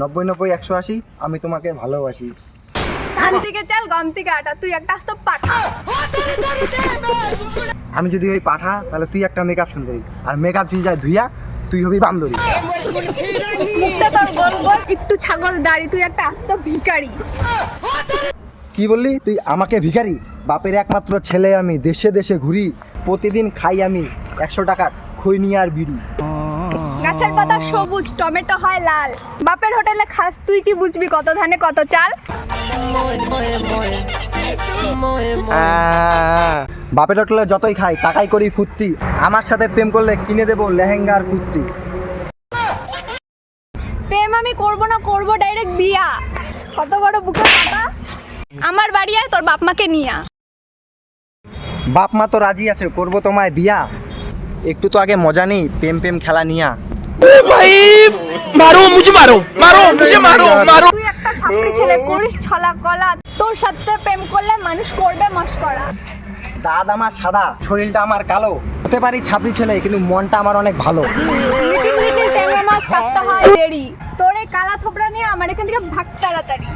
নব্বই নব্বই একশো আশি আমি তোমাকে ভালোবাসি। ধান থেকে চাল গম থেকে আটা তুই একটা আস্ত পাঠা। আমি যদি ওই পাঠা তাহলে তুই একটা মেকআপ সুন্দরী। আর মেকআপ যদি যায় ধুইয়া তুই হবি বান্দরী। মুখটা তোর গোল গোল একটু ছাগল দাড়ি তুই একটা আস্ত ভিখারি। কি বললি? তুই আমাকে ভিখারি? বাপের একমাত্র ছেলে আমি দেশে দেশে ঘুরি। প্রতিদিন খাই আমি একশো টাকার খৈনি আর বিড়ি। পাতা সবুজ টমেটো হয় লাল। বাপের হোটেলে খাস তুই কি বুঝবি কত ধানে কত চাল? বাপের হোটেলে যতই খাই টাকাই করি ফুর্তি। আমার সাথে প্রেম করলে কিনে দেবো লেহেঙ্গা আর কুর্তি। প্রেম আমি করব না করব ডাইরেক্ট বিয়া। কত বড় বুকের কথা আমার বাড়ি আয় তোর বাপ মাকে নিয়া বাপ মা তো রাজি আছে করব তোমায় বিয়া। একটু তো আগে মজা নেই প্রেম প্রেম খেলা নিয়া ভাই মারো মুঝে মারো মারো মুঝে মারো মারো। করলে মানুষ করবে আমার সাদা শরীরটা আমার কালো। হতে পারি ছাপড়ি ছেলে কিন্তু মনটা আমার অনেক ভালো। তোর এই কালা থোপড়া নিয়ে আমার এখান থেকে ভাগ তাড়াতাড়ি।